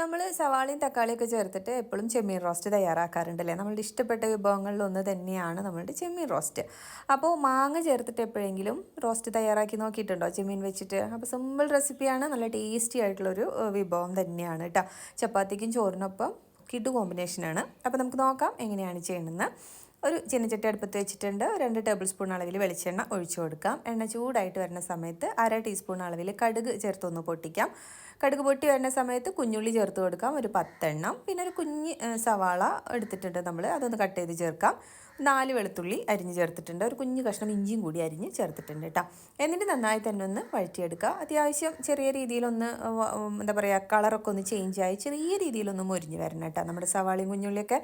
നമ്മൾ സവാളയും തക്കാളിയൊക്കെ ചേർത്തിട്ട് എപ്പോഴും ചെമ്മീൻ റോസ്റ്റ് തയ്യാറാക്കാറുണ്ടല്ലേ? നമ്മളുടെ ഇഷ്ടപ്പെട്ട വിഭവങ്ങളിൽ ഒന്ന് തന്നെയാണ് നമ്മളുടെ ചെമ്മീൻ റോസ്റ്റ്. അപ്പോൾ മാങ്ങ ചേർത്തിട്ട് എപ്പോഴെങ്കിലും റോസ്റ്റ് തയ്യാറാക്കി നോക്കിയിട്ടുണ്ടോ ചെമ്മീൻ വെച്ചിട്ട്? അപ്പോൾ സിമ്പിൾ റെസിപ്പിയാണ് നല്ല ടേസ്റ്റി ആയിട്ടുള്ളൊരു വിഭവം തന്നെയാണ് കേട്ടോ ചപ്പാത്തിക്കും ചോറിനൊപ്പം കിട്ടു കോമ്പിനേഷനാണ്. അപ്പോൾ നമുക്ക് നോക്കാം എങ്ങനെയാണ് ചെയ്യണമെന്ന് ഒരു ചീനച്ചട്ടി അടുപ്പത്ത് വെച്ചിട്ടുണ്ട്. രണ്ട് ടേബിൾ സ്പൂൺ അളവിൽ വെളിച്ചെണ്ണ ഒഴിച്ചു കൊടുക്കാം. എണ്ണ ചൂടായിട്ട് വരുന്ന സമയത്ത് അര ടീസ്പൂൺ അളവിൽ കടുക് ചേർത്തൊന്ന് പൊട്ടിക്കാം. കടുക് പൊട്ടി വരുന്ന സമയത്ത് കുഞ്ഞുള്ളി ചേർത്ത് കൊടുക്കാം. ഒരു പത്തെണ്ണം. പിന്നെ ഒരു കുഞ്ഞ് സവാള എടുത്തിട്ടുണ്ട് നമ്മൾ അതൊന്ന് കട്ട് ചെയ്ത് ചേർക്കാം. നാല് വെളുത്തുള്ളി അരിഞ്ഞ് ചേർത്തിട്ടുണ്ട്. ഒരു കുഞ്ഞു കഷ്ണം ഇഞ്ചിയും കൂടി അരിഞ്ഞ് ചേർത്തിട്ടുണ്ട് കേട്ടോ എന്നിട്ട് നന്നായി തന്നെ ഒന്ന് വഴറ്റിയെടുക്കുക. അത്യാവശ്യം ചെറിയ രീതിയിലൊന്ന് എന്താ പറയുക കളറൊക്കെ ഒന്ന് ചേഞ്ച് ആയി ചെറിയ രീതിയിലൊന്ന് മുരിഞ്ഞ് വരണം കേട്ടോ നമ്മുടെ സവാളയും കുഞ്ഞുള്ളിയൊക്കെ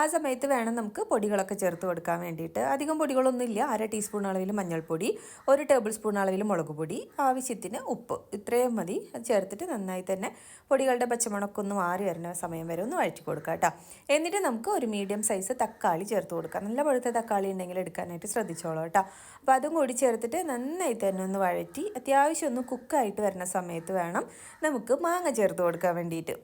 ആ സമയത്ത് വേണം നമുക്ക് പൊടികളൊക്കെ ചേർത്ത് കൊടുക്കാൻ വേണ്ടിയിട്ട്. അധികം പൊടികളൊന്നും ഇല്ല. അര ടീസ്പൂൺ അളവിൽ മഞ്ഞൾപ്പൊടി ഒരു ടേബിൾ സ്പൂൺ അളവിൽ മുളക് പൊടി ആവശ്യത്തിന് ഉപ്പ്. ഇത്രയും മതി. ചേർത്തിട്ട് നന്നായി തന്നെ പൊടികളുടെ പച്ചമുളകൊക്കെ ഒന്ന് മാറി വരുന്ന സമയം വരെ ഒന്ന് വഴറ്റി കൊടുക്കുക കേട്ടോ എന്നിട്ട് നമുക്ക് ഒരു മീഡിയം സൈസ് തക്കാളി ചേർത്ത് കൊടുക്കാം. നല്ല പഴുത്ത തക്കാളി ഉണ്ടെങ്കിൽ എടുക്കാനായിട്ട് ശ്രദ്ധിച്ചോളൂ കേട്ടോ. അപ്പോൾ അതും കൂടി ചേർത്തിട്ട് നന്നായി തന്നെ ഒന്ന് വഴറ്റി അത്യാവശ്യം ഒന്ന് കുക്കായിട്ട് വരുന്ന സമയത്ത് വേണം നമുക്ക് മാങ്ങ ചേർത്ത് കൊടുക്കാൻ വേണ്ടിയിട്ട്.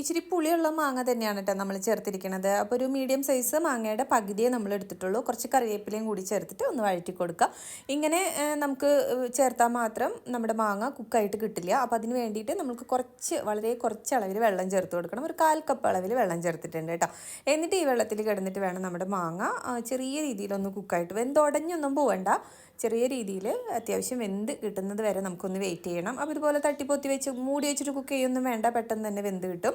ഇച്ചിരി പുളിയുള്ള മാങ്ങ തന്നെയാണ് കേട്ടോ നമ്മൾ ചേർത്തിരിക്കുന്നത് അപ്പോൾ ഒരു മീഡിയം സൈസ് മാങ്ങയുടെ പകുതിയെ നമ്മൾ എടുത്തിട്ടുള്ളൂ. കുറച്ച് കറിവേപ്പിലയും കൂടി ചേർത്തിട്ട് ഒന്ന് വഴറ്റി കൊടുക്കുക. ഇങ്ങനെ നമുക്ക് ചേർത്താൽ മാത്രം നമ്മുടെ മാങ്ങ കുക്കായിട്ട് കിട്ടില്ല. അപ്പോൾ അതിന് വേണ്ടിയിട്ട് നമുക്ക് കുറച്ച് വളരെ കുറച്ച് അളവിൽ വെള്ളം ചേർത്ത് കൊടുക്കണം. ഒരു കാൽ കപ്പ് അളവിൽ വെള്ളം ചേർത്തിട്ടുണ്ട് കേട്ടോ. എന്നിട്ട് ഈ വെള്ളത്തിൽ കിടന്നിട്ട് വേണം നമ്മുടെ മാങ്ങ ചെറിയ രീതിയിലൊന്ന് കുക്കായിട്ട് വെന്തുടഞ്ഞൊന്നും പോകണ്ട ചെറിയ രീതിയിൽ അത്യാവശ്യം വെന്ത് കിട്ടുന്നത് വരെ നമുക്കൊന്ന് വെയിറ്റ് ചെയ്യണം. അപ്പോൾ ഇതുപോലെ തട്ടിപ്പൊത്തി വെച്ച് മൂടി വെച്ചിട്ട് കുക്ക് ചെയ്യൊന്നും വേണ്ട. പെട്ടെന്ന് തന്നെ വെന്ത് കിട്ടും.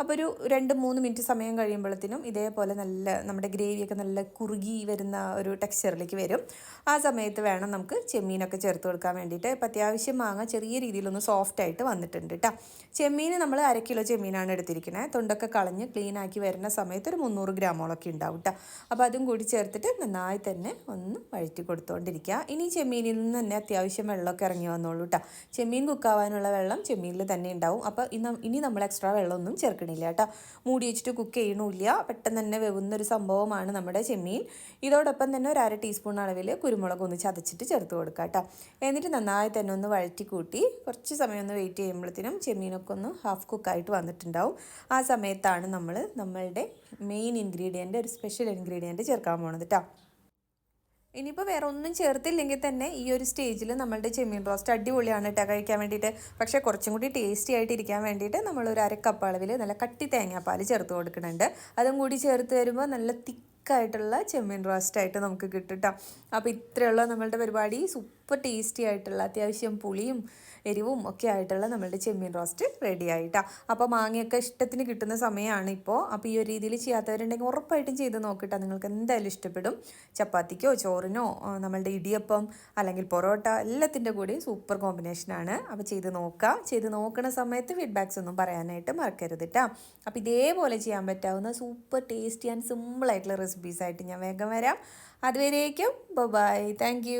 അപ്പോൾ ഒരു രണ്ട് മൂന്ന് മിനിറ്റ് സമയം കഴിയുമ്പോഴത്തേനും ഇതേപോലെ നല്ല നമ്മുടെ ഗ്രേവിയൊക്കെ നല്ല കുറുകി വരുന്ന ഒരു ടെക്സ്ചറിലേക്ക് വരും. ആ സമയത്ത് വേണം നമുക്ക് ചെമ്മീനൊക്കെ ചേർത്ത് കൊടുക്കാൻ വേണ്ടിയിട്ട്. ഇപ്പം അത്യാവശ്യം മാങ്ങ ചെറിയ രീതിയിലൊന്ന് സോഫ്റ്റ് ആയിട്ട് വന്നിട്ടുണ്ട് കേട്ടോ ചെമ്മീൻ നമ്മൾ അര കിലോ ചെമ്മീനാണ് എടുത്തിരിക്കുന്നത് തൊണ്ടൊക്കെ കളഞ്ഞ് ക്ലീൻ ആക്കി വരുന്ന സമയത്ത് ഒരു മുന്നൂറ് ഗ്രാമോളൊക്കെ ഉണ്ടാവും കേട്ടോ അപ്പോൾ അതും കൂടി ചേർത്തിട്ട് നന്നായി തന്നെ ഒന്ന് വഴറ്റി കൊടുത്തുകൊണ്ടിരിക്കുക ഇനി ചെമ്മീനിൽ നിന്ന് തന്നെ അത്യാവശ്യം വെള്ളമൊക്കെ ഇറങ്ങി വന്നോളൂ കേട്ടോ ചെമ്മീൻ കുക്കാവാനുള്ള വെള്ളം ചെമ്മീനിൽ തന്നെ ഉണ്ടാവും. അപ്പോൾ ഇനി നമ്മൾ എക്സ്ട്രാ വെള്ളമൊന്നും ചേർക്കണം വെക്കണില്ല കേട്ടോ. മൂടി വെച്ചിട്ട് കുക്ക് ചെയ്യണമില്ല. പെട്ടെന്ന് തന്നെ വെവുന്ന ഒരു സംഭവമാണ് നമ്മുടെ ചെമ്മീൻ. ഇതോടൊപ്പം തന്നെ ഒരു അര ടീസ്പൂൺ അളവിൽ കുരുമുളക് ഒന്ന് ചതച്ചിട്ട് ചേർത്ത് കൊടുക്കുക കേട്ടോ. എന്നിട്ട് നന്നായി തന്നെ ഒന്ന് വഴറ്റി കൂട്ടി കുറച്ച് സമയം ഒന്ന് വെയിറ്റ് ചെയ്യുമ്പോഴത്തേനും ചെമ്മീനൊക്കെ ഒന്ന് ഹാഫ് കുക്കായിട്ട് വന്നിട്ടുണ്ടാവും. ആ സമയത്താണ് നമ്മൾ നമ്മളുടെ മെയിൻ ഇൻഗ്രീഡിയന്റ് ഒരു സ്പെഷ്യൽ ഇൻഗ്രീഡിയന്റ് ചേർക്കാൻ പോണത് കേട്ടോ. ഇനിയിപ്പോൾ വേറെ ഒന്നും ചേർത്തില്ലെങ്കിൽ തന്നെ ഈ ഒരു സ്റ്റേജിൽ നമ്മളുടെ ചെമ്മീൻ റോസ്റ്റ് അടിപൊളിയാണ് കേട്ടോ കഴിക്കാൻ വേണ്ടിയിട്ട്. പക്ഷേ കുറച്ചും കൂടി ടേസ്റ്റി ആയിട്ട് ഇരിക്കാൻ വേണ്ടിയിട്ട് നമ്മൾ ഒരു അരക്കപ്പ് അളവിൽ നല്ല കട്ടി തേങ്ങാപ്പാൽ ചേർത്ത് കൊടുക്കുന്നുണ്ട്. അതും കൂടി ചേർത്ത് വരുമ്പോൾ നല്ല തിക്കായിട്ടുള്ള ചെമ്മീൻ റോസ്റ്റായിട്ട് നമുക്ക് കിട്ടും കേട്ടോ അപ്പോൾ ഇത്രയുള്ള നമ്മളുടെ പരിപാടി. സൂപ്പർ ടേസ്റ്റി ആയിട്ടുള്ള അത്യാവശ്യം പുളിയും എരിവും ഒക്കെ ആയിട്ടുള്ള നമ്മളുടെ ചെമ്മീൻ റോസ്റ്റ് റെഡി ആയിട്ടാണ് അപ്പോൾ മാങ്ങയൊക്കെ ഇഷ്ടത്തിന് കിട്ടുന്ന സമയമാണ് ഇപ്പോൾ. അപ്പോൾ ഈ ഒരു രീതിയിൽ ചെയ്യാത്തവരുണ്ടെങ്കിൽ ഉറപ്പായിട്ടും ചെയ്ത് നോക്കിട്ടാ നിങ്ങൾക്ക് എന്തായാലും ഇഷ്ടപ്പെടും. ചപ്പാത്തിക്കോ ചോറിനോ നമ്മളുടെ ഇടിയപ്പം അല്ലെങ്കിൽ പൊറോട്ട എല്ലാത്തിന്റെ കൂടി സൂപ്പർ കോമ്പിനേഷനാണ് അപ്പോൾ ചെയ്ത് നോക്കുക ചെയ്ത് നോക്കുന്ന സമയത്ത് ഫീഡ്ബാക്സ് ഒന്നും പറയാനായിട്ട് മറക്കരുത് കേട്ടോ അപ്പോൾ ഇതേപോലെ ചെയ്യാൻ പറ്റാവുന്ന സൂപ്പർ ടേസ്റ്റി ആൻഡ് സിമ്പിൾ ആയിട്ടുള്ള റെസിപ്പീസ് ആയിട്ട് ഞാൻ വേഗം വരാം. അതുവരേക്കും ബൈ താങ്ക്